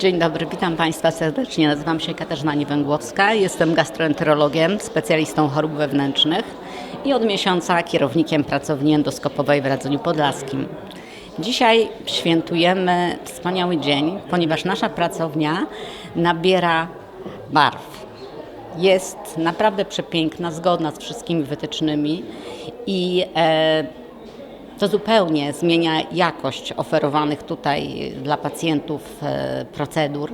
Dzień dobry, witam Państwa serdecznie. Nazywam się Katarzyna Niewęgłowska, jestem gastroenterologiem, specjalistą chorób wewnętrznych i od miesiąca kierownikiem pracowni endoskopowej w Radzeniu Podlaskim. Dzisiaj świętujemy wspaniały dzień, ponieważ nasza pracownia nabiera barw. Jest naprawdę przepiękna, zgodna z wszystkimi wytycznymi i e, to zupełnie zmienia jakość oferowanych tutaj dla pacjentów e, procedur.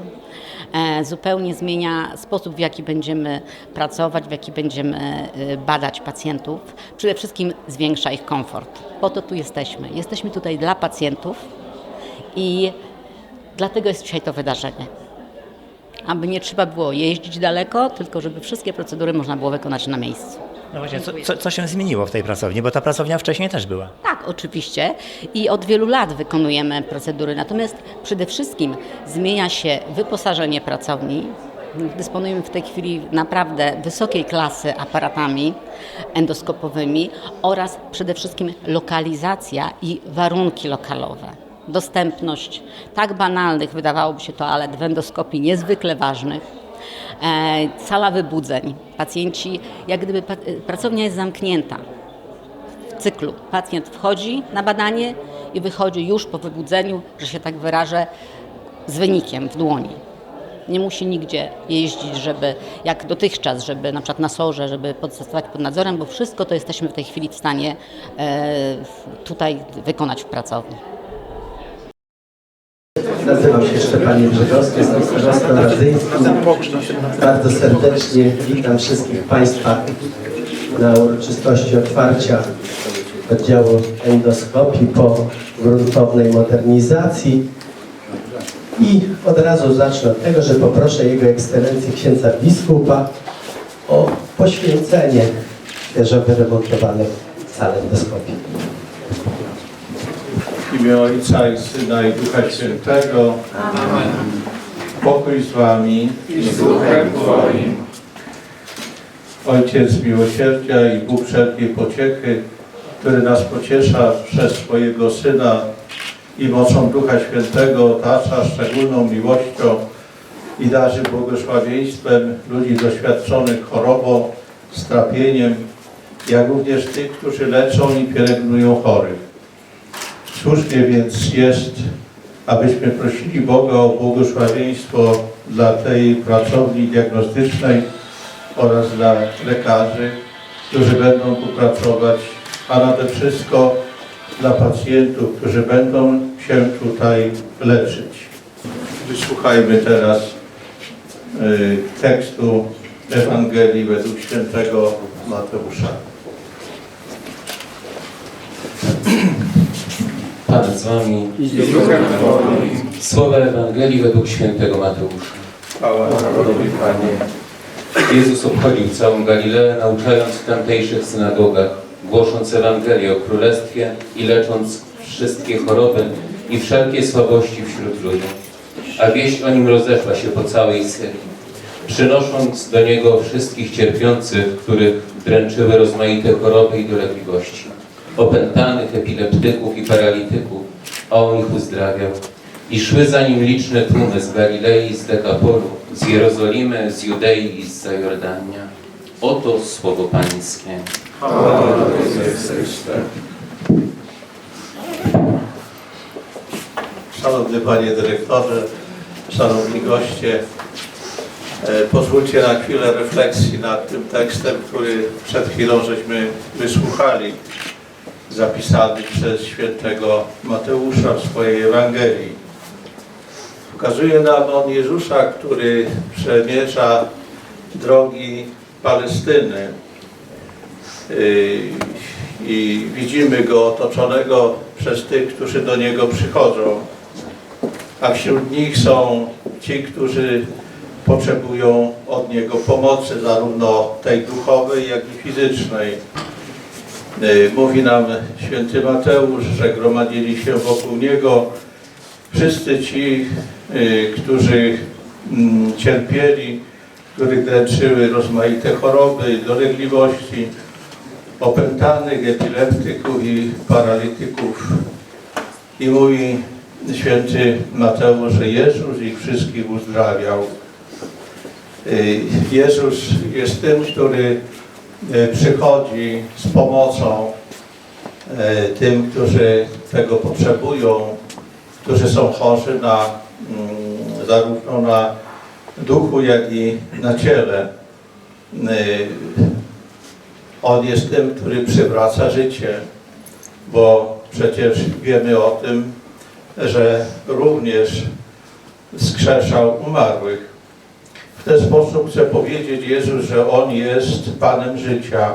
E, Zupełnie zmienia sposób, w jaki będziemy pracować, w jaki będziemy e, badać pacjentów. Przede wszystkim zwiększa ich komfort. Po to tu jesteśmy. Jesteśmy tutaj dla pacjentów i dlatego jest dzisiaj to wydarzenie. Aby nie trzeba było jeździć daleko, tylko żeby wszystkie procedury można było wykonać na miejscu. No właśnie, co, co, co się zmieniło w tej pracowni? Bo ta pracownia wcześniej też była. Tak, oczywiście. I od wielu lat wykonujemy procedury. Natomiast przede wszystkim zmienia się wyposażenie pracowni. Dysponujemy w tej chwili naprawdę wysokiej klasy aparatami endoskopowymi oraz przede wszystkim lokalizacja i warunki lokalowe. Dostępność tak banalnych, wydawałoby się toalet w endoskopii niezwykle ważnych, sala wybudzeń. Pacjenci, jak gdyby pa- pracownia jest zamknięta w cyklu. Pacjent wchodzi na badanie i wychodzi już po wybudzeniu, że się tak wyrażę, z wynikiem w dłoni. Nie musi nigdzie jeździć, żeby, jak dotychczas, żeby na przykład na sorze, żeby pozostawać pod nadzorem, bo wszystko to jesteśmy w tej chwili w stanie e, tutaj wykonać w pracowni. Nazywam się Szczepan Brzegowski, jestem starzystą radzyńskim. Bardzo serdecznie witam wszystkich Państwa na uroczystości otwarcia oddziału endoskopii po gruntownej modernizacji. I od razu zacznę od tego, że poproszę Jego Ekscelencję księdza biskupa o poświęcenie świeżo wyremontowanej sali endoskopii. W imię Ojca i Syna i Ducha Świętego. Pokój z Wami i z Duchem Twoim. Ojciec miłosierdzia i Bóg wszelkiej pociechy, który nas pociesza przez swojego Syna i mocą Ducha Świętego otacza szczególną miłością i darzy błogosławieństwem ludzi doświadczonych chorobą, strapieniem, jak również tych, którzy leczą i pielęgnują chorych. Słusznie więc jest, abyśmy prosili Boga o błogosławieństwo dla tej pracowni diagnostycznej oraz dla lekarzy, którzy będą tu pracować, a nade wszystko dla pacjentów, którzy będą się tutaj leczyć. Wysłuchajmy teraz y, tekstu Ewangelii według świętego Mateusza. Pan z wami. Słowa Ewangelii według świętego Mateusza. Chwała Panie. Jezus obchodził całą Galileę, nauczając w tamtejszych synagogach, głosząc Ewangelię o Królestwie i lecząc wszystkie choroby i wszelkie słabości wśród ludu. A wieść o nim rozeszła się po całej Syrii. Przynosząc do Niego wszystkich cierpiących, których dręczyły rozmaite choroby i dolegliwości, opętanych, epileptyków i paralityków, a on ich uzdrawiał. I szły za nim liczne tłumy z Galilei, z Dekapolu, z Jerozolimy, z Judei i z Zajordania. Oto słowo Pańskie. Szanowny Panie Dyrektorze, Szanowni Goście, e, pozwólcie na chwilę refleksji nad tym tekstem, który przed chwilą żeśmy wysłuchali, zapisany przez świętego Mateusza w swojej Ewangelii. Pokazuje nam on Jezusa, który przemierza drogi Palestyny Yy, i widzimy go otoczonego przez tych, którzy do niego przychodzą, a wśród nich są ci, którzy potrzebują od niego pomocy, zarówno tej duchowej, jak i fizycznej. Yy, Mówi nam święty Mateusz, że gromadzili się wokół niego wszyscy ci, yy, którzy mm, cierpieli, których dręczyły rozmaite choroby, dolegliwości, opętanych, epileptyków i paralityków. I mówi, święty Mateusz, że Jezus ich wszystkich uzdrawiał. Y, Jezus jest tym, który przychodzi z pomocą y, tym, którzy tego potrzebują, którzy są chorzy na, mm, zarówno na duchu, jak i na ciele. Y, On jest tym, który przywraca życie, bo przecież wiemy o tym, że również skrzeszał umarłych. W ten sposób chce powiedzieć Jezus, że On jest Panem życia.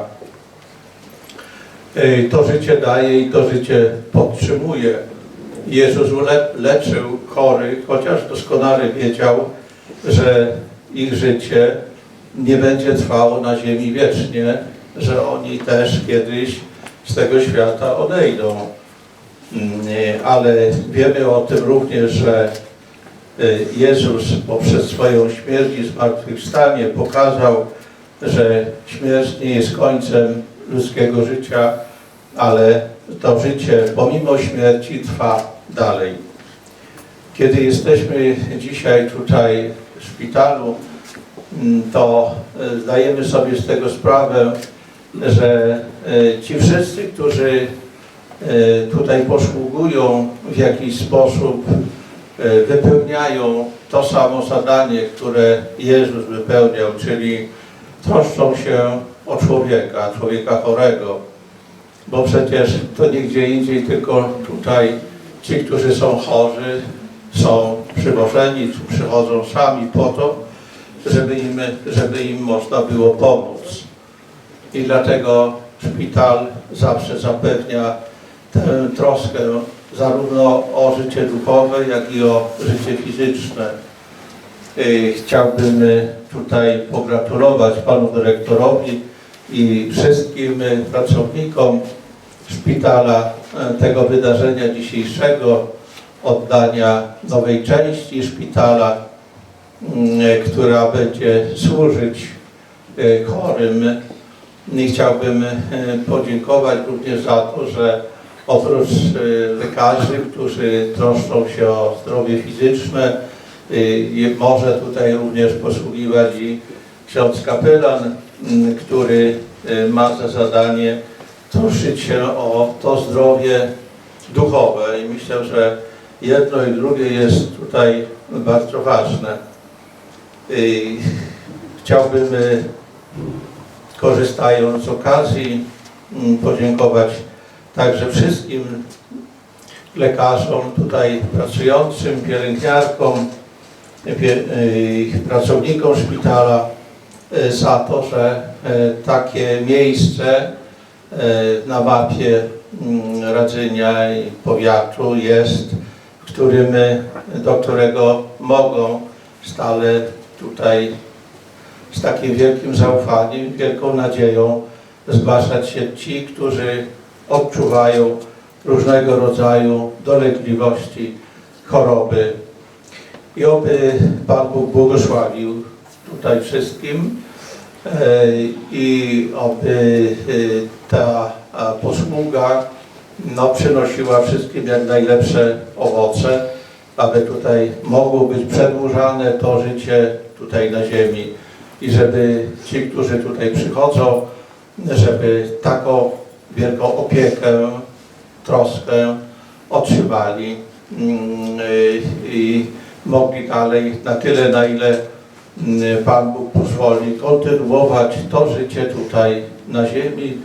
To życie daje i to życie podtrzymuje. Jezus le leczył chorych, chociaż doskonale wiedział, że ich życie nie będzie trwało na ziemi wiecznie, że oni też kiedyś z tego świata odejdą. Mm, Ale wiemy o tym również, że Jezus poprzez swoją śmierć i zmartwychwstanie pokazał, że śmierć nie jest końcem ludzkiego życia, ale to życie pomimo śmierci trwa dalej. Kiedy jesteśmy dzisiaj tutaj w szpitalu, mm, to y, zdajemy sobie z tego sprawę, że y, ci wszyscy, którzy y, tutaj posługują w jakiś sposób, y, wypełniają to samo zadanie, które Jezus wypełniał, czyli troszczą się o człowieka, człowieka chorego. Bo przecież to nie gdzie indziej, tylko tutaj ci, którzy są chorzy, są przywożeni, przychodzą sami po to, żeby im, żeby im można było pomóc. I dlatego szpital zawsze zapewnia tę troskę zarówno o życie duchowe, jak i o życie fizyczne. Y, Chciałbym y, tutaj pogratulować panu dyrektorowi i wszystkim y, pracownikom szpitala tego wydarzenia dzisiejszego, oddania nowej części szpitala, y, która będzie służyć chorym. I chciałbym podziękować również za to, że oprócz y, lekarzy, którzy troszczą się o zdrowie fizyczne, y, może tutaj również posługiwać i ksiądz kapelan, mm, który y, ma za zadanie troszczyć się o to zdrowie duchowe i myślę, że jedno i drugie jest tutaj bardzo ważne. Chciałbym korzystając z okazji mm, podziękować także wszystkim lekarzom tutaj pracującym, pielęgniarkom, pie- y, pracownikom szpitala y, za to, że y, takie miejsce na mapie mm, Radzenia i powiatu jest, którym, do którego mogą stale tutaj z takim wielkim zaufaniem, wielką nadzieją zgłaszać się ci, którzy odczuwają różnego rodzaju dolegliwości, choroby. I oby Pan Bóg błogosławił tutaj wszystkim e, i oby e, ta a, posługa no, przynosiła wszystkim jak najlepsze owoce, aby tutaj mogło być przedłużane to życie tutaj na ziemi i żeby ci, którzy tutaj przychodzą, żeby taką wielką opiekę, troskę otrzymali mm, y, i mogli dalej na tyle, na ile mm, Pan Bóg pozwoli, kontynuować to życie tutaj na ziemi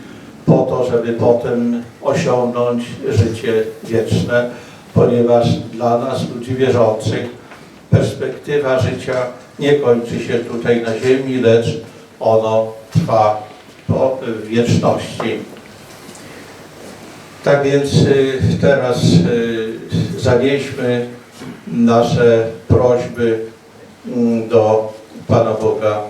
po to, żeby potem osiągnąć życie wieczne, ponieważ dla nas, ludzi wierzących, perspektywa życia nie kończy się tutaj na ziemi, lecz ono trwa w wieczności. Tak więc y, teraz y, zanieśmy nasze prośby mm, do Pana Boga.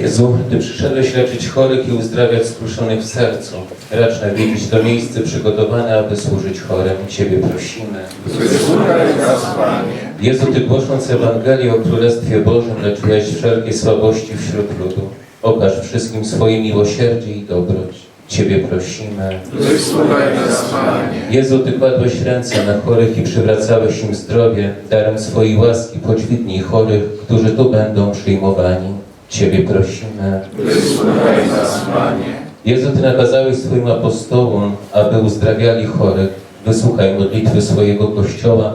Jezu, Ty przyszedłeś leczyć chorych i uzdrawiać skruszonych w sercu. Racz nawiedzić to miejsce przygotowane, aby służyć chorym. Ciebie prosimy. Wysłuchaj nas, Panie. Jezu, Ty głosząc Ewangelię o Królestwie Bożym leczyłeś wszelkie słabości wśród ludu. Okaż wszystkim swoje miłosierdzie i dobroć. Ciebie prosimy. Wysłuchaj nas, Panie. Jezu, Ty kładłeś ręce na chorych i przywracałeś im zdrowie. Darem swojej łaski podźwignij chorych, którzy tu będą przyjmowani. Ciebie prosimy. Wysłuchaj nas, Panie. Jezu, Ty nakazałeś swoim apostołom, aby uzdrawiali chorych. Wysłuchaj modlitwy swojego Kościoła,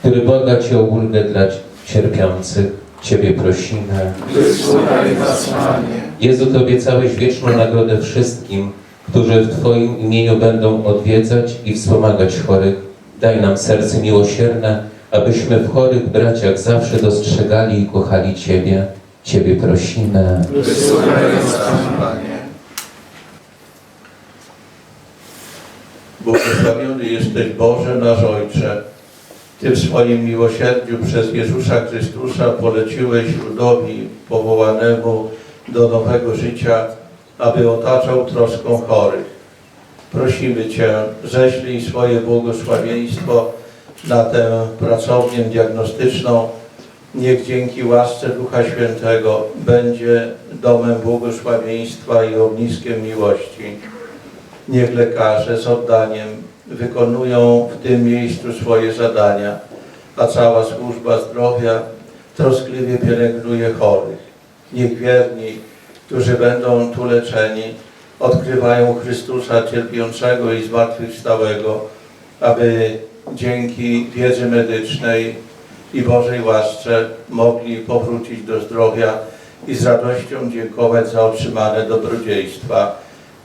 który błaga Cię o ulgę dla cierpiących. Ciebie prosimy. Wysłuchaj nas, Panie. Jezu, Ty obiecałeś wieczną nagrodę wszystkim, którzy w Twoim imieniu będą odwiedzać i wspomagać chorych. Daj nam serce miłosierne, abyśmy w chorych braciach zawsze dostrzegali i kochali Ciebie. Ciebie prosimy. Wysłuchaj nas, Panie. Błogosławiony jesteś Boże nasz Ojcze. Ty w swoim miłosierdziu przez Jezusa Chrystusa poleciłeś ludowi powołanemu do nowego życia, aby otaczał troską chorych. Prosimy Cię, ześlij swoje błogosławieństwo na tę pracownię diagnostyczną. Niech dzięki łasce Ducha Świętego będzie domem błogosławieństwa i ogniskiem miłości. Niech lekarze z oddaniem wykonują w tym miejscu swoje zadania, a cała służba zdrowia troskliwie pielęgnuje chorych. Niech wierni, którzy będą tu leczeni, odkrywają Chrystusa cierpiącego i zmartwychwstałego, aby dzięki wiedzy medycznej i Bożej łasce mogli powrócić do zdrowia i z radością dziękować za otrzymane dobrodziejstwa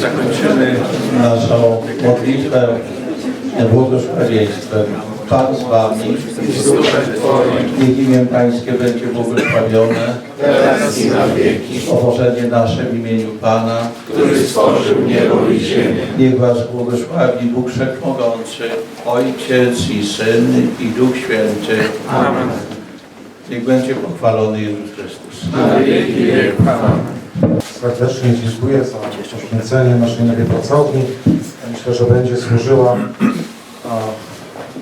Zakończymy naszą modlitwę błogosławieństwem. Pan z Wami, niech imię Pańskie będzie błogosławione, teraz i na wieki, owożenie nasze w imieniu Pana. który stworzył niebo i ziemię. Niech Was błogosławi Bóg Wszechmogący, Ojciec i Syn i Duch Święty. Amen. Niech będzie pochwalony Jezus Chrystus. Na wieki wieków. Amen. Serdecznie dziękuję za poświęcenie naszej nowej pracowni. Myślę, że będzie służyła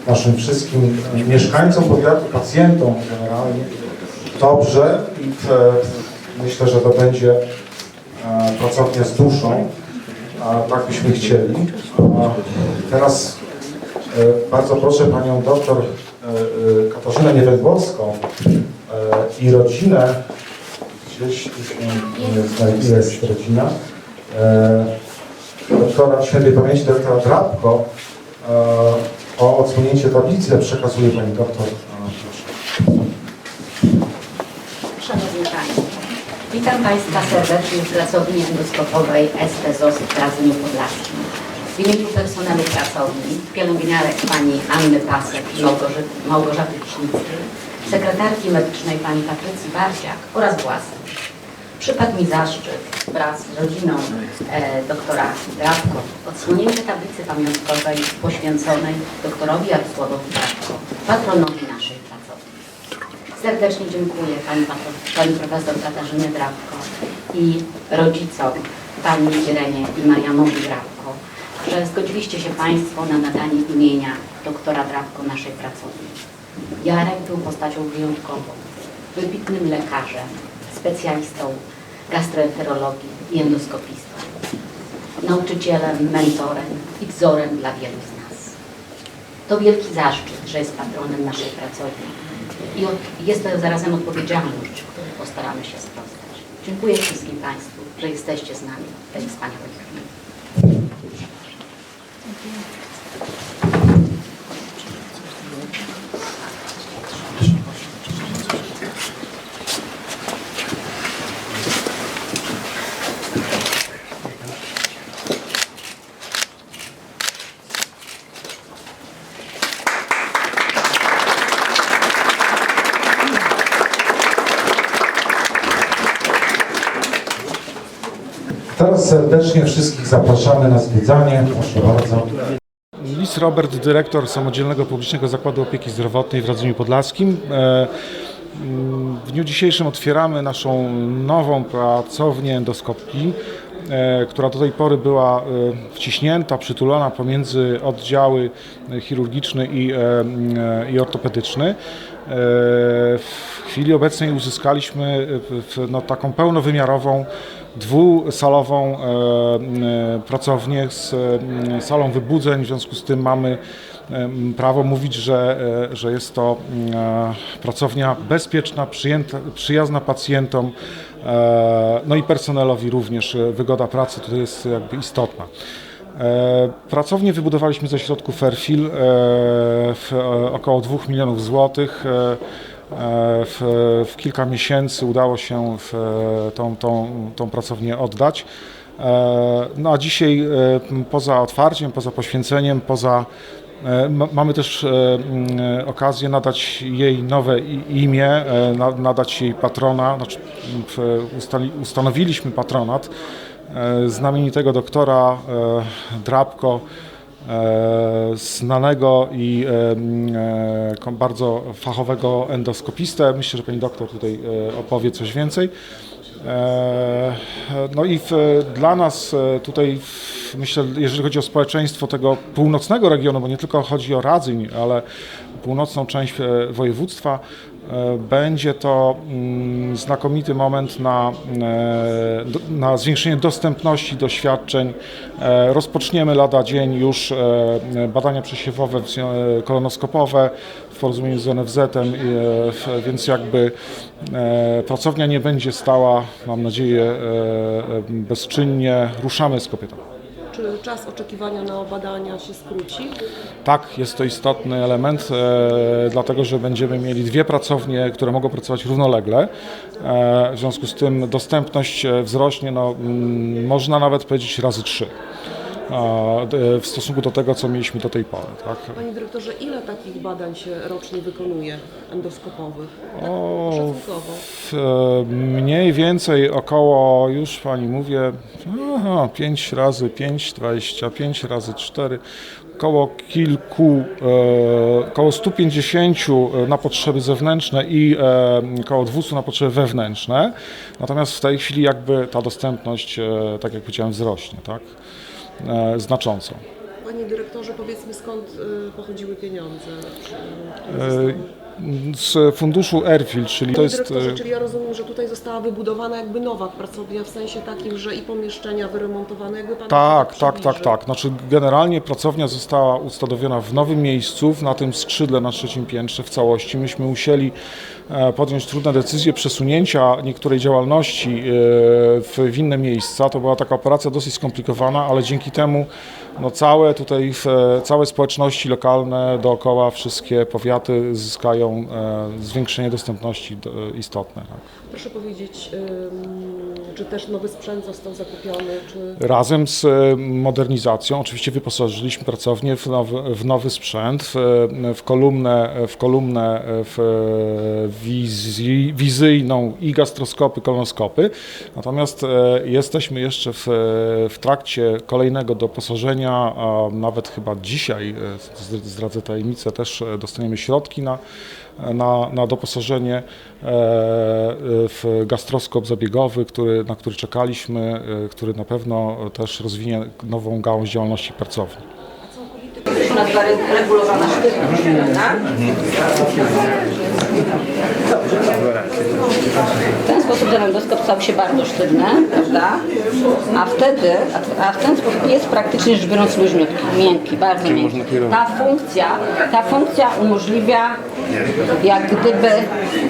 naszym wszystkim mieszkańcom powiatu, pacjentom generalnie dobrze i myślę, że to będzie e, pracownia z duszą. A, tak byśmy chcieli. Teraz e, bardzo proszę panią doktor e, Katarzynę Niewędłowską i rodzinę gdzieś tu się znajduje jest rodzina. Doktora świętej pamięci doktora Drabko o odsłonięcie tablicy przekazuje pani doktor. Szanowni Państwo, witam Państwa serdecznie w pracowni endoskopowej STZOS w Radzeniu Podlaskim. W imieniu personelu pracowni, pielęgniarek pani Anny Pasek i Małgorzaty Wiśnickiej, sekretarki medycznej pani Patrycji Barsiak oraz własnych. Przypadł mi zaszczyt wraz z rodziną e, doktora Drabko odsłonięcie tablicy pamiątkowej poświęconej doktorowi Jarosławowi Drabko, patronowi naszej pracowni. Serdecznie dziękuję pani, pani profesor Katarzynie Drabko i rodzicom pani Irenie i Marianowi Drabko, że zgodziliście się Państwo na nadanie imienia doktora Drabko naszej pracowni. Jarek był postacią wyjątkową, wybitnym lekarzem, specjalistą gastroenterologii i endoskopistą, nauczycielem, mentorem i wzorem dla wielu z nas. To wielki zaszczyt, że jest patronem naszej pracowni i jest to zarazem odpowiedzialność, której postaramy się sprostać. Dziękuję wszystkim Państwu, że jesteście z nami w tej wspaniałej chwili. Teraz serdecznie wszystkich zapraszamy na zwiedzanie. Proszę bardzo. Lis Robert, dyrektor Samodzielnego Publicznego Zakładu Opieki Zdrowotnej w Radzeniu Podlaskim. E, mm, W dniu dzisiejszym otwieramy naszą nową pracownię endoskopii, e, która do tej pory była e, wciśnięta, przytulona pomiędzy oddziały chirurgiczny i, i ortopedyczny. W chwili obecnej uzyskaliśmy no, taką pełnowymiarową dwusalową e, e, pracownię z e, salą wybudzeń, w związku z tym mamy prawo mówić, że, że jest to pracownia bezpieczna, przyjęta, przyjazna pacjentom, no i personelowi również. Wygoda pracy tutaj jest jakby istotna. Pracownię wybudowaliśmy ze środków Fairfield w około 2 milionów złotych. E, W, w kilka miesięcy udało się e, tą, tą, tą pracownię oddać. E, No a dzisiaj poza otwarciem, poza poświęceniem, poza ma- Mamy też m, e, okazję nadać jej nowe imię, na- nadać jej patrona. Znaczy, ustanowiliśmy patronat znamienitego doktora Drabko, znanego i e, m, e, bardzo fachowego endoskopistę. Myślę, że pani doktor tutaj e, opowie coś więcej. E, No i w, dla nas e, tutaj, myślę, jeżeli chodzi o społeczeństwo tego północnego regionu, bo nie tylko chodzi o Radzyń, ale północną część e, województwa, e, będzie to mm, znakomity moment na, e, na zwiększenie dostępności do świadczeń. E, Rozpoczniemy lada dzień już e, badania przesiewowe, e, kolonoskopowe w porozumieniu z e, w- więc jakby e, pracownia nie będzie stała, mam nadzieję, e, e, bezczynnie. Ruszamy z kopytą. Czas oczekiwania na badania się skróci? Tak, jest to istotny element, e, dlatego że będziemy mieli dwie pracownie, które mogą pracować równolegle. E, w związku z tym dostępność e, wzrośnie, no, mm, można nawet powiedzieć razy trzy w stosunku do tego, co mieliśmy do tej pory. Tak? Panie dyrektorze, ile takich badań się rocznie wykonuje endoskopowych? Tak O, w, e, mniej więcej około, już Pani mówię, aha, 5 razy 5, 25 razy 4, około kilku, e, około 150 na potrzeby zewnętrzne i e, około 200 na potrzeby wewnętrzne. Natomiast w tej chwili jakby ta dostępność, e, tak jak powiedziałem, wzrośnie, tak? E, znacząco. Panie dyrektorze, powiedzmy skąd y, pochodziły pieniądze? E, Z funduszu Airfield, czyli to jest... dyrektorze, e, czyli ja rozumiem, że tutaj została wybudowana jakby nowa pracownia, w sensie takim, że i pomieszczenia wyremontowane, jakby Pan Tak, tak, tak, tak. Znaczy generalnie pracownia została ustanowiona w nowym miejscu, na tym skrzydle na trzecim piętrze w całości. Myśmy musieli podjąć trudne decyzje przesunięcia niektórej działalności e, w, inne miejsca. To była taka operacja dosyć skomplikowana, ale dzięki temu no, całe tutaj, całe społeczności lokalne dookoła, wszystkie powiaty zyskają e, zwiększenie dostępności do, istotne. Proszę powiedzieć, czy też nowy sprzęt został zakupiony, czy... Razem z e, modernizacją oczywiście wyposażyliśmy pracownię w nowy, w nowy sprzęt, w, w kolumnę, w kolumnę w wizji, wizyjną i gastroskopy, kolonoskopy. Natomiast e, jesteśmy jeszcze w, w trakcie kolejnego doposażenia, nawet chyba dzisiaj, e, zdradzę tajemnicę, też e, dostaniemy środki na, na, na doposażenie e, w gastroskop zabiegowy, który, na który czekaliśmy, e, który na pewno też rozwinie nową gałąź działalności pracowni. Regulowana sztywność, prawda? W ten sposób ten endoskop stał się bardzo sztywny, prawda? A wtedy, a, a w ten sposób jest praktycznie rzecz biorąc luźniutki, miękki, bardzo miękki. Ta funkcja, ta funkcja umożliwia jak gdyby,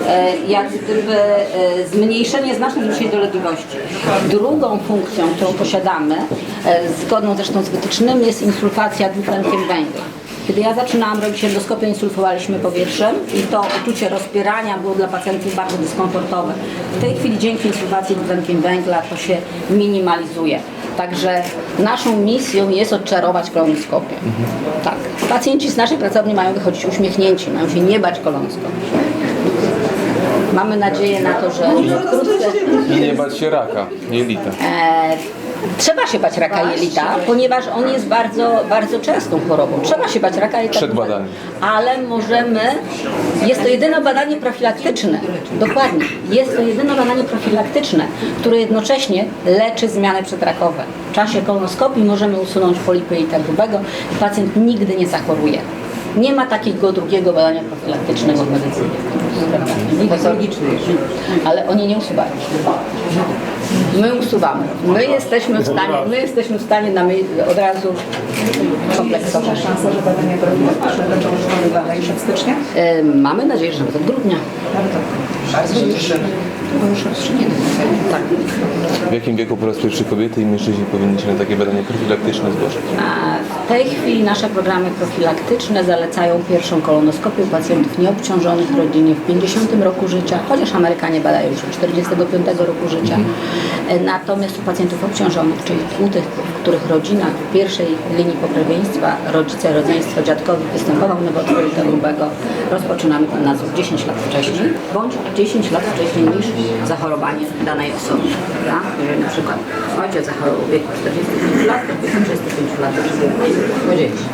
e, jak gdyby e, zmniejszenie, znaczne zmniejszenie dolegliwości. Drugą funkcją, którą posiadamy, e, zgodną zresztą z wytycznymi, jest insulfacja dwutlenkiem węgla. Kiedy ja zaczynałam robić endoskopię, insulfowaliśmy powietrzem i to uczucie rozpierania było dla pacjentów bardzo dyskomfortowe. W tej chwili dzięki insulfacji dwutlenkiem węgla to się minimalizuje. Także naszą misją jest odczarować kolonoskopię. Tak. Pacjenci z naszej pracowni mają wychodzić uśmiechnięci, mają się nie bać kolonoskopii. Mamy nadzieję na to, że wkrótce nie bać się raka, jelita. E, trzeba się bać raka jelita, ponieważ on jest bardzo, bardzo częstą chorobą. Trzeba się bać raka jelita. Przed badaniem. Ale możemy, jest to jedyne badanie profilaktyczne, dokładnie, jest to jedyne badanie profilaktyczne, które jednocześnie leczy zmiany przedrakowe. W czasie kolonoskopii możemy usunąć polipy jelita grubego i pacjent nigdy nie zachoruje. Nie ma takiego drugiego badania profilaktycznego w medycynie. Ale oni nie usuwają. My usuwamy. My jesteśmy w stanie, my jesteśmy w stanie na od razu kompleksowo. Szansa, że badania profilaktyczne wykonywane już od stycznia? E, Mamy nadzieję, że nawet od grudnia. Się cieszymy. Tak. W jakim wieku po raz pierwszy kobiety i mężczyźni powinni się na takie badanie profilaktyczne zgłaszać? A w tej chwili nasze programy profilaktyczne zalecają pierwszą kolonoskopię u pacjentów nieobciążonych rodzinie w 50 roku życia, chociaż Amerykanie badają już od 45 roku życia. E, Natomiast u pacjentów obciążonych, czyli u tych, w których rodzinach w pierwszej linii pokrewieństwa rodzice, rodzeństwo dziadkowi występował nowotwór grubego, rozpoczynamy ten nadzór 10 lat wcześniej, bądź 10 lat wcześniej niż zachorowanie danej osoby. Prawda? Jeżeli na przykład ojciec zachorował w wieku 45 lat, to w wieku 35 lat to dzieci.